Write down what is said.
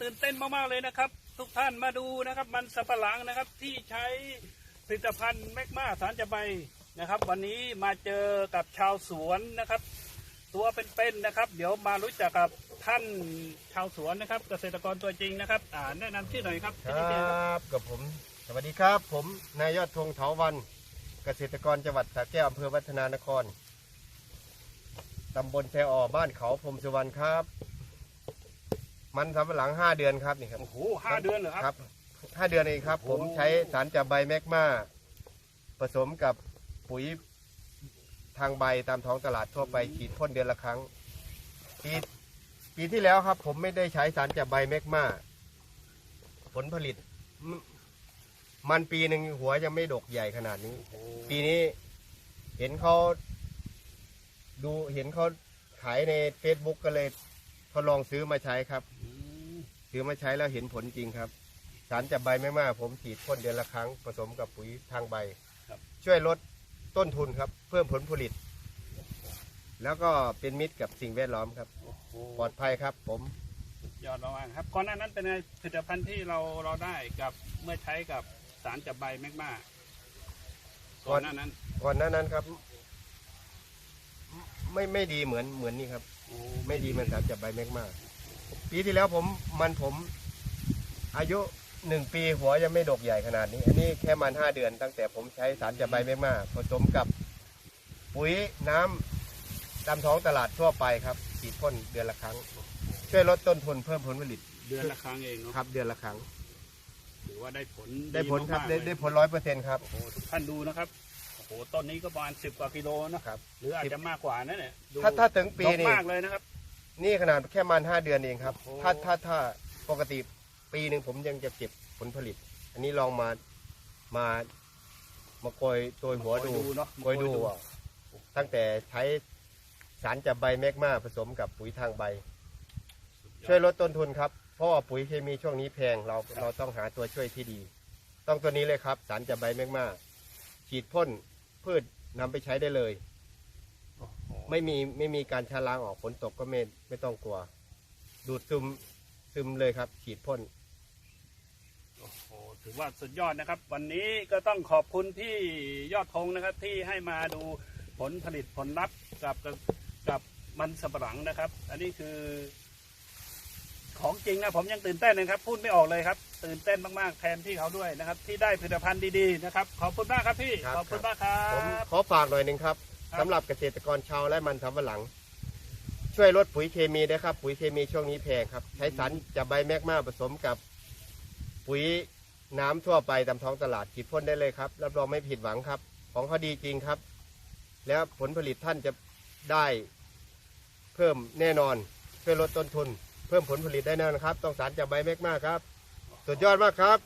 ตื่นเต้นมากๆเลยนะครับ ทุกท่านมาดูนะครับ มันสับปะหลังนะครับที่ใช้ผลิตภัณฑ์แมกมาสารจะใบนะครับ วันนี้มาเจอกับชาวสวนนะครับ ตัวเป็นๆนะครับ เดี๋ยวมารู้จักกับท่านชาวสวนนะครับ เกษตรกรตัวจริงนะครับอ่าแนะนำชื่อหน่อยครับคชื่อเจรนครับับกับผม สวัสดีครับ ผมนายยอดธงเถาวัน เกษตรกรจังหวัดสระแก้วอำเภอวัฒนานคร ตำบลแชออบ้านเขาพรมสุวรรณครับ มันสำปะหลังห้าเดือนครับนี่ครับ โอ้โหห้าเดือนเหรอครับครับห้าเดือนเองครับผมโอ้ใช้สารจับใบแมกมาผสมกับปุ๋ยทางใบตามท้องตลาดทั่วไปฉีดพ่นเดือนละครั้ง ปีปีที่แล้วครับ ผมไม่ได้ใช้สารจับใบแมกมาผลผลิตมมันปีหนึ่งหัวยังไม่ดกใหญ่ขนาดนี้ ปีนี้เห็นเขาดูเห็นเขาขายใน Facebook ก็เลยทดลองซื้อมาใช้ครับ อืม ซื้อมาใช้แล้วเห็นผลจริงครับสารจับใบไม่มาก ผมฉีดพ่นเดือนละครั้งผสมกับปุ๋ยทางใบช่วยลดต้นทุนครับ เพิ่มผลผลิต แล้วก็เป็นมิตรกับสิ่งแวดล้อมครับ โอ้โหปลอดภัยครับ ผม ยอดมากๆครับก่อนหน้านั้นเป็นไงผลิตภัณฑ์ที่เราเราได้กับเมื่อใช้กับสารจับใบแมกมาก่อนหน้านั้นก่อนหน้านั้นครับ ไม่ไม่ดีเหมือนเหมือนนี่ครับ โอ้ไม่ดีเหมือนสารจับใบแมกมา ปีที่แล้วผมมันผมอายุหนึ่งปีหัวยังไม่ดกใหญ่ขนาดนี้ อันนี้แค่มันห้าเดือน ตั้งแต่ผมใช้สารจับใบแมกมาผสมกับปุ๋ยน้ำตามท้องตลาดทั่วไปครับฉีดพ่นเดือนละครั้ง ช่วยลดต้นทุนเพิ่มผลผลิตเดือนละครั้งเองเนาะครับ เดือนละครั้งถือว่าได้ผลได้ผลครับมากๆได้เลยได้ผลร้อยเปอร์เซ็นต์ครับโอ้โหทุกท่านดูนะครับโอ้โหต้นนี้ก็ประมาณสิบกว่ากิโลนะครับ หรืออาจจะมากกว่านั่นแหละดูถ้าถ้าถึงปีดกนี่มากเลยนะครับ นี่ขนาดแค่มันห้าเดือนเองครับ โอ้ ถ้าถ้าถ้าปกติปีหนึ่งผมยังจะเก็บผลผลิต อันนี้ลองมามามาโกยโกยหัวดูเนาะโกยดู อะตั้งแต่ใช้สารจับใบแมกมาผสมกับปุ๋ยทางใบ ช่วยลดต้นทุนครับ เพราะว่าปุ๋ยเคมีช่วงนี้แพงเราเราต้องหาตัวช่วยที่ดี ต้องตัวนี้เลยครับ สารจับใบแมกมาฉีดพ่นพืชนำไปใช้ได้เลยโอ้โห ไม่มีไม่มีการชะล้างออกฝนตกก็ไม่ไม่ต้องกลัว ดูดซึมซึมเลยครับฉีดพ่นโอ้โหถือว่าสุดยอดนะครับ วันนี้ก็ต้องขอบคุณพี่ยอดธงนะครับ ที่ให้มาดูผลผลิตผลลัพธ์กับกับกับมันสับปะหลังนะครับ อันนี้คือ ของจริงนะผมยังตื่นเต้นเลยครับ พูดไม่ออกเลยครับ ตื่นเต้นมากๆแทนที่เขาด้วยนะครับ ที่ได้ผลิตภัณฑ์ดีๆนะครับ ขอบคุณมากครับพี่ครับขอบคุณมากครัผมบขอฝากหน่อยหนึ่งครับครับ สำหรับเกษตรกรชาวและมันสำปะหลัง ช่วยลดปุ๋ยเคมีด้วยครับ ปุ๋ยเคมีช่วงนี้แพงครับ ใช้สารจับใบแมกมาผสมกับปุ๋ยน้ำทั่วไปตามท้องตลาดฉีดพ่นได้เลยครับ รับรองไม่ผิดหวังครับ ของเขาดีจริงครับ แล้วผลผลิตท่านจะได้เพิ่มแน่นอนช่วยลดต้นทุน เพิ่มผลผลิตได้แน่นอนครับ ต้องสารจับใบแมกมาครับ สุดยอดมากครับ